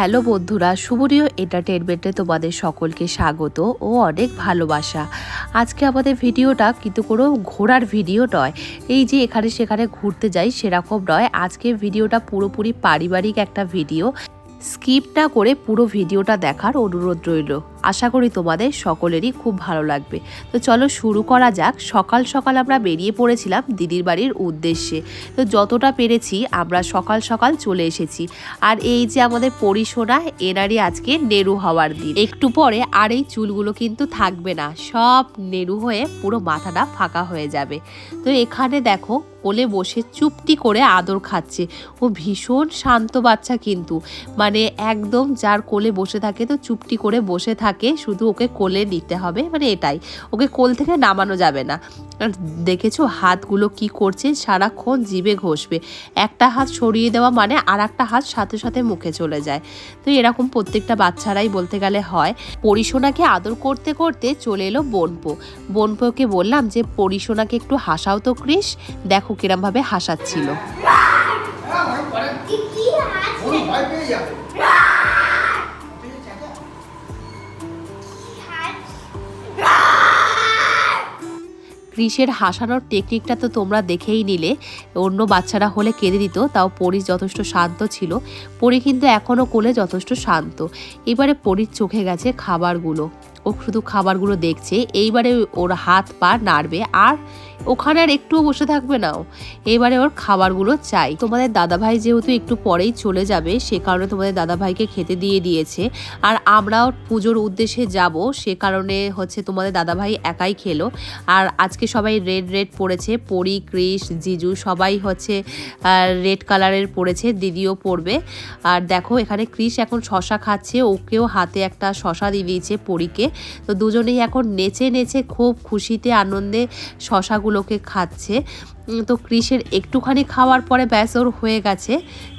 Hello বন্ধুরা, সুবরীয় এন্টারটেনমেন্টে তোমাদের সকলকে স্বাগত ও অনেক ভালোবাসা। আজকে আমাদের ভিডিওটা কিন্তু কোনো ঘোরার ভিডিও নয়। এই যে এখানে সেখানে ঘুরতে যাই সেরকম নয়। আজকে ভিডিওটা পুরোপুরি পারিবারিক একটা ভিডিও। স্কিপ না করে পুরো ভিডিওটা দেখার অনুরোধ রইল। আশা করি তোমাদের সকলেরই খুব ভালো লাগবে। তো চলো শুরু করা যাক। সকাল সকাল আমরা বেরিয়ে পড়েছিলাম দিদির বাড়ির উদ্দেশ্যে। তো যতটা পেরেছি আমরা সকাল সকাল চলে এসেছি। আর এই যে আমাদের পরিশোনা এনারই আজকে নেরু হওয়ার দিন। একটু পরে আর এই চুলগুলো কিন্তু থাকবে না। সব নেরু হয়ে পুরো মাথাটা ফাঁকা হয়ে যাবে। তো এখানে দেখো কোলে বসে চুপটি করে আদর খাচ্ছে। ও ভীষণ শান্ত বাচ্চা কিন্তু। মানে একদম যার কোলে বসে থাকে তো চুপটি করে বসে থাকে, শুধু ওকে কোলে নিতে হবে। মানে এটাই, ওকে কোল থেকে নামানো যাবে না। আর দেখেছ হাতগুলো কি করছে? সারাক্ষণ জিভে ঘষবে। একটা হাত সরিয়ে দেওয়া মানে আর একটা হাত সাথে সাথে মুখে চলে যায়। তো এরকম প্রত্যেকটা বাচ্চারাই বলতে গেলে হয়, পরিসোনাকে আদর করতে করতে চলে এলো বনপো। বনপোকে বললাম যে, পরিসোনাকে একটু হাসাও তো ক্রিস। দেখো কিরমভাবে হাসাচ্ছিল। ক্রিসের হাসানোর টেকনিকটা তো তোমরা দেখেই নিলে। অন্য বাচ্চারা হলে কেঁদে দিত, তাও পরি যথেষ্ট শান্ত ছিল। পরি কিন্তু এখনও কোলে যথেষ্ট শান্ত। এবারে পরির চোখে গেছে খাবারগুলো। ও শুধু খাবারগুলো দেখছে, এইবারে ওর হাত পা নাড়বে আর ওখানে আর একটুও বসে থাকবে না এবারে ওর খাবারগুলো চাই। তোমাদের দাদাভাই যেহেতু একটু পরেই চলে যাবে, সে কারণে তোমাদের দাদাভাইকে খেতে দিয়ে দিয়েছে। আর আমরাও পুজোর উদ্দেশ্যে যাব, সে কারণে হচ্ছে তোমাদের দাদাভাই একাই খেলো। আর আজকে সবাই রেড রেড পড়েছে, পরি ক্রিস জিজু সবাই হচ্ছে রেড কালারের পড়েছে, দিদিও পড়বে। আর দেখো এখানে ক্রিস এখন শশা খাচ্ছে, ওকেও হাতে একটা শশা দিয়ে দিয়েছে পরীকে। তো দুজনেই এখন নেচে নেচে খুব খুশিতে, আনন্দে শশাগুলোকে খাচ্ছে। তো ক্রিসের একটুখানি খাওয়ার পরে ব্যাস ওর হয়ে গেছে।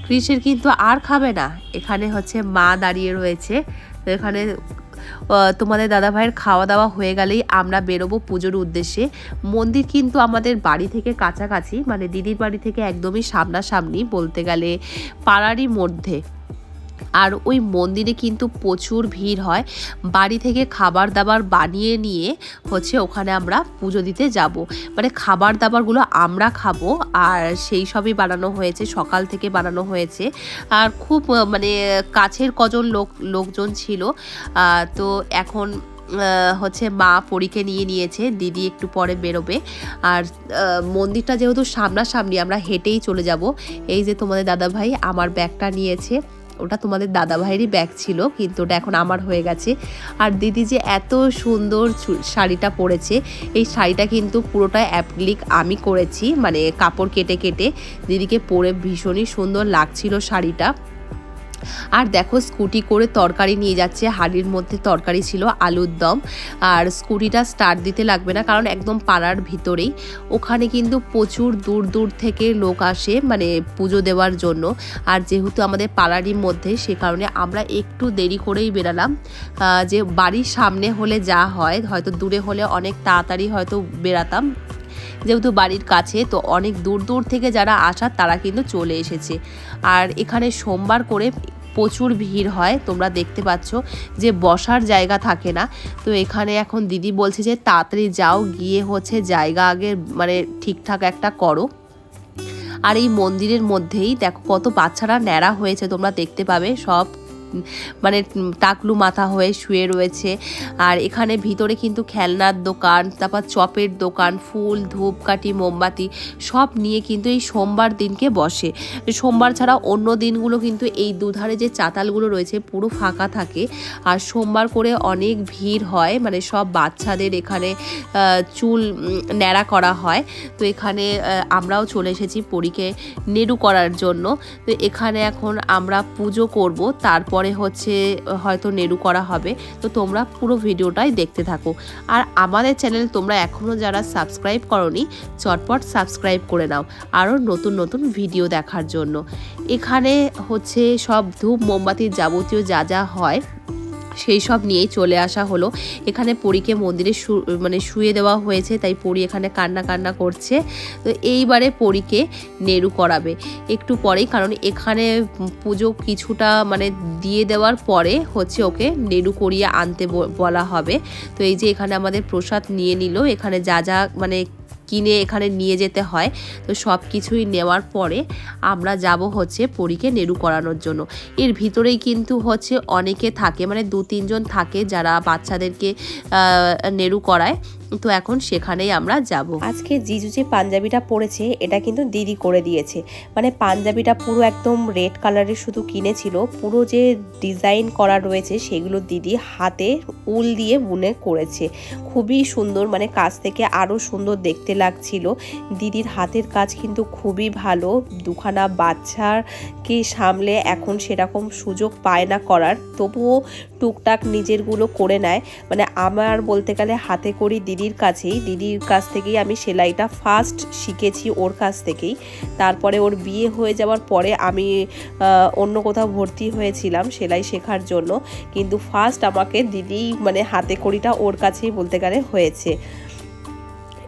ক্রিসের কিন্তু আর খাবে না। এখানে হচ্ছে মা দাঁড়িয়ে রয়েছে। তো এখানে তোমাদের দাদা ভাইয়ের খাওয়া দাওয়া হয়ে গেলেই আমরা বেরোবো পুজোর উদ্দেশ্যে। মন্দির কিন্তু আমাদের বাড়ি থেকে কাছাকাছি মানে দিদির বাড়ি থেকে একদমই সামনাসামনি বলতে গেলে পাড়ারই মধ্যে। আর ওই মন্দিরে কিন্তু প্রচুর ভিড় হয়। বাড়ি থেকে খাবার দাবার বানিয়ে নিয়ে হচ্ছে ওখানে আমরা পুজো দিতে যাব। মানে খাবার দাবারগুলো আমরা খাব আর সেই সবই বানানো হয়েছে, সকাল থেকে বানানো হয়েছে। আর খুব মানে কাছের কজন লোক, লোকজন ছিল। তো এখন হচ্ছে মা পরীকে নিয়ে নিয়েছে, দিদি একটু পরে বেরোবে। আর মন্দিরটা যেহেতু সামনাসামনি, আমরা হেঁটেই চলে যাব। এই যে তোমাদের দাদা ভাই আমার ব্যাগটা নিয়েছে। ওটা তোমাদের দাদা ভাইয়েরই ব্যাগ ছিল, কিন্তু ওটা এখন আমার হয়ে গেছে। আর দিদি যে এত সুন্দর শাড়িটা পরেছে, এই শাড়িটা কিন্তু পুরোটা অ্যাপ্লিক আমি করেছি মানে কাপড় কেটে কেটে। দিদিকে পরে ভীষণই সুন্দর লাগছিল শাড়িটা। আর দেখো, স্কুটি করে তরকারি নিয়ে যাচ্ছে। হাড়ির মধ্যে তরকারি ছিল আলুর দম। আর স্কুটিটা স্টার্ট দিতে লাগবে না, কারণ একদম পাড়ার ভিতরেই। ওখানে কিন্তু প্রচুর দূর দূর থেকে লোক আসে মানে পুজো দেওয়ার জন্য। আর যেহেতু আমাদের পাড়ারই মধ্যে, সে কারণে আমরা একটু দেরি করেই বেরালাম। যে বাড়ির সামনে হলে যা হয়, হয়তো দূরে হলে অনেক তাড়াতাড়ি হয়তো বেরাতাম। যেহেতু বাড়ির কাছে, তো অনেক দূর দূর থেকে যারা আসার তারা কিন্তু চলে এসেছে। আর এখানে সোমবার করে প্রচুর ভিড় হয়, তোমরা দেখতে পাচ্ছ যে বসার জায়গা থাকে না। তো এখানে এখন দিদি বলছে যে তাড়াতাড়ি যাও, গিয়ে হচ্ছে জায়গা আগে মানে ঠিকঠাক একটা করো। আর এই মন্দিরের মধ্যেই দেখো কত বাচ্চারা ন্যাড়া হয়েছে, তোমরা দেখতে পাবে, সব মানে টাকলু মাথা হয়ে শুয়ে রয়েছে। আর এখানে ভিতরে কিন্তু খেলনার দোকান, তারপর চপের দোকান, ফুল, ধূপকাঠি, মোমবাতি সব নিয়ে কিন্তু এই সোমবার দিনকে বসে। সোমবার ছাড়া অন্য দিনগুলো কিন্তু এই দুধারে যে চাতালগুলো রয়েছে পুরো ফাঁকা থাকে। আর সোমবার করে অনেক ভিড় হয় মানে সব বাচ্চাদের এখানে চুল ন্যাড়া করা হয়। তো এখানে আমরাও চলে এসেছি পরীকে নেড়ু করার জন্য। তো এখানে এখন আমরা পুজো করব, তারপরে হচ্ছে, হয়তো নেড়ু করা হবে। তো তোমরা পুরো ভিডিওটাই দেখতে থাকো। আর আমাদের চ্যানেল তোমরা এখনও যারা সাবস্ক্রাইব করনি, চটপট সাবস্ক্রাইব করে নাও। আরও নতুন নতুন ভিডিও দেখার জন্য। এখানে হচ্ছে সব ধূপ মোমবাতির যাবতীয় যা যা হয় সেই সব নিয়েই চলে আসা হলো। এখানে পরীকে মন্দিরে মানে শুয়ে দেওয়া হয়েছে, তাই পরী এখানে কান্না কান্না করছে। তো এইবারে পরীকে নেড়ু করাবে। একটু পরেই, কারণ এখানে পুজো কিছুটা মানে দিয়ে দেওয়ার পরে হচ্ছে ওকে নেড়ু করিয়ে আনতে বলা হবে। তো এই যে এখানে আমাদের প্রসাদ নিয়ে নিল, এখানে যা যা মানে কিনে এখানে নিয়ে যেতে হয়। তো সব কিছুই নেওয়ার পরে আমরা যাব হচ্ছে পরীকে নেড়ু করানোর জন্য। এর ভিতরেই কিন্তু হচ্ছে অনেকে থাকে মানে দু তিনজন থাকে যারা বাচ্চাদেরকে নেড়ু করায়। তো এখন সেখানেই আমরা যাব। আজকে জিজু যে পাঞ্জাবিটা পরেছে এটা কিন্তু দিদি করে দিয়েছে। মানে পাঞ্জাবিটা পুরো একদম রেড কালারের শুধু কিনেছিল। পুরো যে ডিজাইন করা রয়েছে, সেগুলো দিদি হাতে উল দিয়ে বুনে করেছে। খুবই সুন্দর মানে কাছ থেকে আরও সুন্দর দেখতে লাগছিল। দিদির হাতের কাজ কিন্তু খুবই ভালো। দুখানা বাচ্চাকে সামলে এখন সেরকম সুযোগ পায় না করার। তবুও টুকটাক নিজেরগুলো করে নেয়। মানে আমার বলতে গেলে হাতে করি দিদির কাছেই, দিদির কাছ থেকেই আমি সেলাইটা ফার্স্ট শিখেছি ওর কাছ থেকেই। তারপরে ওর বিয়ে হয়ে যাওয়ার পরে আমি অন্য কোথাও ভর্তি হয়েছিলাম সেলাই শেখার জন্য। কিন্তু ফার্স্ট আমাকে দিদি মানে হাতে করিটা ওর কাছেই বলতে গেলে হয়েছে।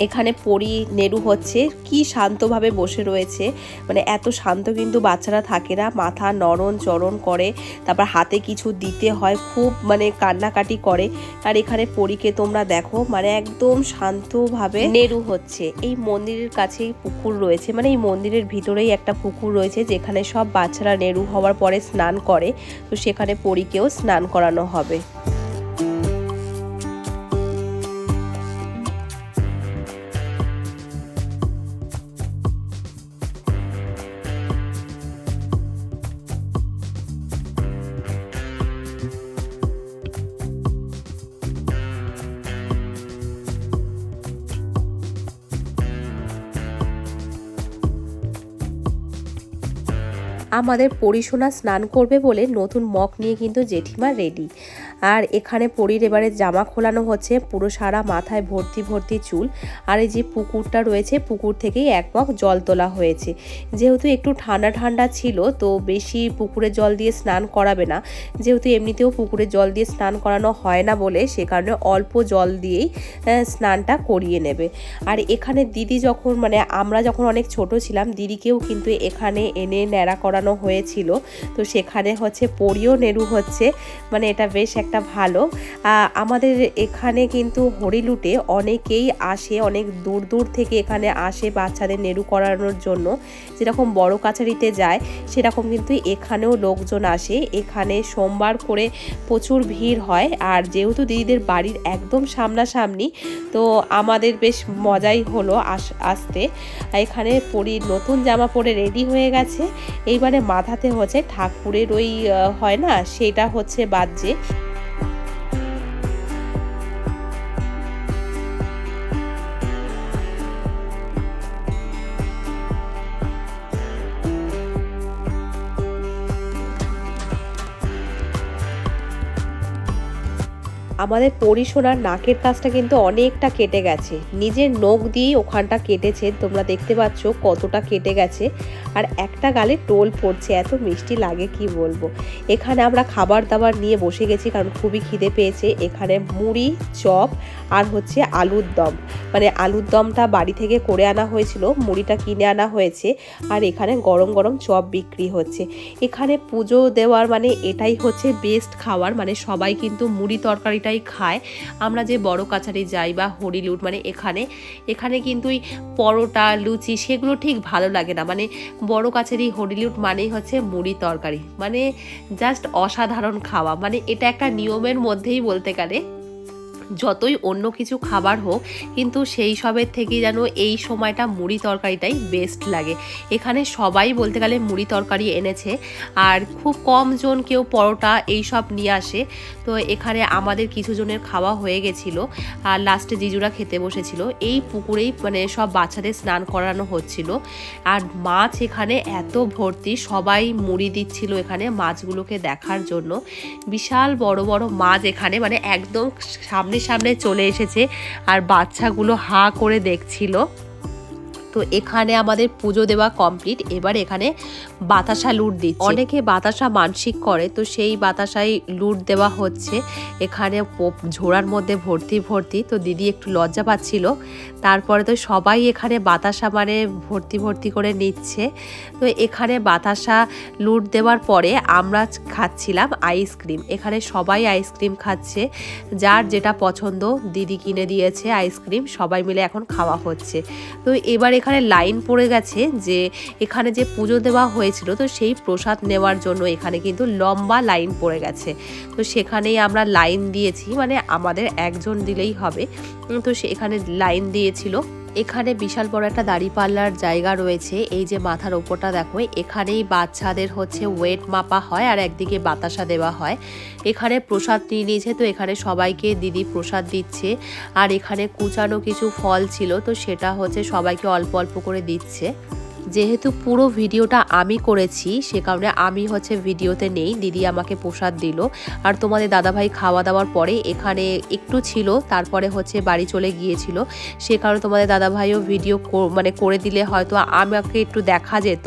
এখানে পরি নেড়ু হচ্ছে, কি শান্তভাবে বসে রয়েছে। মানে এত শান্ত কিন্তু বাচ্চারা থাকে না, মাথা নরণ চরণ করে, তারপর হাতে কিছু দিতে হয়, খুব মানে কান্নাকাটি করে। আর এখানে পরীকে তোমরা দেখো মানে একদম শান্তভাবে নেড়ু হচ্ছে। এই মন্দিরের কাছেই পুকুর রয়েছে মানে এই মন্দিরের ভিতরেই একটা পুকুর রয়েছে, যেখানে সব বাচ্চারা নেড়ু হওয়ার পরে স্নান করে। তো সেখানে পরীকেও স্নান করানো হবে। আমাদের পরিশোনা স্নান করবে বলে নতুন মগ নিয়ে কিন্তু জেঠিমা রেডি আর এখানে পরির এবারে জামা খোলানো হচ্ছে, পুরো সারা মাথায় ভর্তি ভর্তি চুল। আর এই যে পুকুরটা রয়েছে, পুকুর থেকেই এক মগ জল তোলা হয়েছে। যেহেতু একটু ঠান্ডা ঠান্ডা ছিল, তো বেশি পুকুরে জল দিয়ে স্নান করাবে না। যেহেতু এমনিতেও পুকুরে জল দিয়ে স্নান করানো হয় না বলে, সে কারণে অল্প জল দিয়েই স্নানটা করিয়ে নেবে। আর এখানে দিদি যখন মানে আমরা যখন অনেক ছোট ছিলাম, দিদিকেও কিন্তু এখানে এনে ন্যাড়া করানো হয়েছিল। তো সেখানে হচ্ছে পরিও নেড়ু হচ্ছে। মানে এটা বেশ একটা ভালো। আমাদের এখানে কিন্তু হরিলুটে অনেকেই আসে, অনেক দূর দূর থেকে এখানে আসে বাচ্চাদের নেড়ু করানোর জন্য। যেরকম বড় কাছারিতে যায়, সেরকম কিন্তু এখানেও লোকজন আসে। এখানে সোমবার করে প্রচুর ভিড় হয়। আর যেহেতু দিদিদের বাড়ির একদম সামনাসামনি, তো আমাদের বেশ মজাই হলো আস, আসতে। এখানে পরি নতুন জামা পরে রেডি হয়ে গেছে। এইবারে মাথাতে হচ্ছে ঠাকুরের ওই হয় না? সেটা হচ্ছে বাজছে আমাদের পরিশোনার নাকের কাজটা কিন্তু অনেকটা কেটে গেছে। নিজের নখ দিয়েই ওখানটা কেটেছে, তোমরা দেখতে পাচ্ছ কতটা কেটে গেছে। আর একটা গালে টোল পড়ছে, এত মিষ্টি লাগে কি বলব। এখানে আমরা খাবার দাবার নিয়ে বসে গেছি কারণ খুবই খিদে পেয়েছে। এখানে মুড়ি, চপ আর হচ্ছে আলুর দম। মানে আলুর দমটা বাড়ি থেকে করে আনা হয়েছিল, মুড়িটা কিনে আনা হয়েছে আর এখানে গরম গরম চপ বিক্রি হচ্ছে। এখানে পুজো দেওয়ার মানে এটাই হচ্ছে বেস্ট খাবার। মানে সবাই কিন্তু মুড়ি তরকারিটাই খায়। আমরা যে বড় কাছারি যাই বা হরিলুট মানে এখানে এখানে কিন্তু পরোটা, লুচি সেগুলো ঠিক ভালো লাগে না। মানে বড় কাছারি হরিলুট মানেই হচ্ছে মুড়ি তরকারি। মানে জাস্ট অসাধারণ খাওয়া। মানে এটা একটা নিয়মের মধ্যেই বলতে গেলে। যতই অন্য কিছু খাবার হোক, কিন্তু সেই সবের থেকে যেন এই সময়টা মুড়ি তরকারিটাই বেস্ট লাগে। এখানে সবাই বলতে গেলে মুড়ি তরকারি এনেছে, আর খুব কম জন কেউ পরোটা এই সব নিয়ে আসে। তো এখানে আমাদের কিছু জনের খাওয়া হয়ে গেছিল, আর লাস্টে জিজুরা খেতে বসেছিল। এই পুকুরেই মানে সব বাচ্চাদের স্নান করানো হচ্ছিল। আর মাছ এখানে এত ভর্তি, সবাই মুড়ি দিচ্ছিল এখানে মাছগুলোকে দেখার জন্য। বিশাল বড় বড় মাছ এখানে মানে একদম সামনে সামনে চলে এসেছে আর বাচ্চাগুলো হা করে দেখছিল। তো এখানে আমাদের পুজো দেওয়া কমপ্লিট এবার এখানে বাতাসা লুট দিচ্ছে। অনেকে বাতাসা মানসিক করে, তো সেই বাতাসাই লুট দেওয়া হচ্ছে। এখানে ঝোড়ার মধ্যে ভর্তি ভর্তি। তো দিদি একটু লজ্জা পাচ্ছিল। তারপরে তো সবাই এখানে বাতাসা মানে ভর্তি ভর্তি করে নিচ্ছে। তো এখানে বাতাসা লুট দেওয়ার পরে আমরা খাচ্ছিলাম আইসক্রিম। এখানে সবাই আইসক্রিম খাচ্ছে। যার যেটা পছন্দ, দিদি কিনে দিয়েছে আইসক্রিম। সবাই মিলে এখন খাওয়া হচ্ছে। তো এবার এখানে লাইন পড়ে গেছে যে এখানে যে পুজো দেওয়া হয়েছিল, তো সেই প্রসাদ নেওয়ার জন্য এখানে কিন্তু লম্বা লাইন পড়ে গেছে। তো সেখানেই আমরা লাইন দিয়েছি মানে আমাদের একজন দিলেই হবে। তো সেখানে লাইন দিয়েছিল। এখানে বিশাল বড় একটা দাড়ি পাল্লার জায়গা রয়েছে। এই যে মাথার ওপরটা দেখো, এখানেই বাচ্চাদের হচ্ছে ওয়েট মাপা হয় আর একদিকে বাতাসা দেওয়া হয়। এখানে প্রসাদ নিয়ে নিয়েছে, তো এখানে সবাইকে দিদি প্রসাদ দিচ্ছে। আর এখানে কুচানো কিছু ফল ছিল, তো সেটা হচ্ছে সবাইকে অল্প অল্প করে দিচ্ছে। যেহেতু পুরো ভিডিওটা আমি করেছি, সে কারণে আমি হচ্ছে ভিডিওতে নেই, দিদি আমাকে প্রসাদ দিল। আর তোমাদের দাদাভাই খাওয়া দাওয়ার পরে এখানে একটু ছিল, তারপরে হচ্ছে বাড়ি চলে গিয়েছিল। সে কারণে তোমাদের দাদাভাইও ভিডিও মানে করে দিলে হয়তো আমাকে একটু দেখা যেত।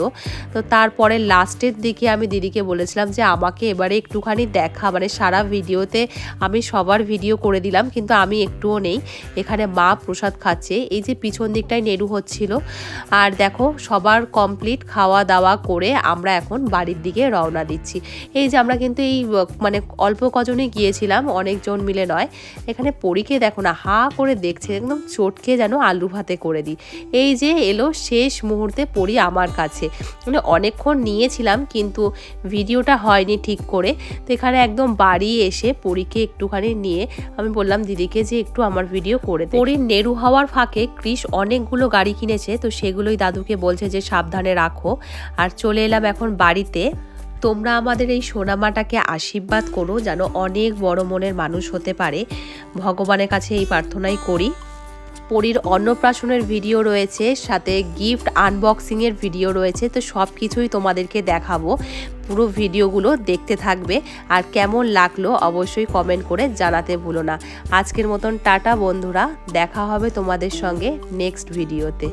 তো তারপরে লাস্টের দিকে আমি দিদিকে বলেছিলাম যে, আমাকে এবারে একটুখানি দেখা। মানে সারা ভিডিওতে আমি সবার ভিডিও করে দিলাম, কিন্তু আমি একটুও নেই। এখানে মা প্রসাদ খাচ্ছে। এই যে পিছন দিকটায় নেড়ু হচ্ছিল। আর দেখো সবার কমপ্লিট খাওয়া দাওয়া করে আমরা এখন বাড়ির দিকে রওনা দিচ্ছি। এই যে আমরা কিন্তু এই মানে অল্প কজনে গিয়েছিলাম, অনেকজন মিলে নয়। এখানে পরীকে দেখো না, হা করে দেখছে, একদম চটকে যেন আলু ভাতে করে দিই। এই যে এলো শেষ মুহূর্তে পড়ি আমার কাছে। মানে অনেকক্ষণ নিয়েছিলাম, কিন্তু ভিডিওটা হয়নি ঠিক করে। তো এখানে একদম বাড়ি এসে পরীকে একটুখানি নিয়ে আমি বললাম, দিদিকে যে একটু আমার ভিডিও করে পরীর নেরু হওয়ার ফাঁকে ক্রিস অনেকগুলো গাড়ি কিনেছে, তো সেগুলোই দাদুকে বলছে যে সাবধানে রাখো। আর চলে এলাম এখন বাড়িতে। তোমরা আমাদের এই সোনামাটাকে আশীর্বাদ করো যেন অনেক বড় মনের মানুষ হতে পারে। ভগবানের কাছে এই প্রার্থনাই করি। পরীর অন্নপ্রাশনের ভিডিও রয়েছে, সাথে গিফট আনবক্সিংয়ের ভিডিও রয়েছে, তো সব কিছুই তোমাদেরকে দেখাবো। পুরো ভিডিওগুলো দেখতে থাকবে। আর কেমন লাগল অবশ্যই কমেন্ট করে জানাতে ভুলো না। আজকের মতন টাটা বন্ধুরা, দেখা হবে তোমাদের সঙ্গে নেক্সট ভিডিওতে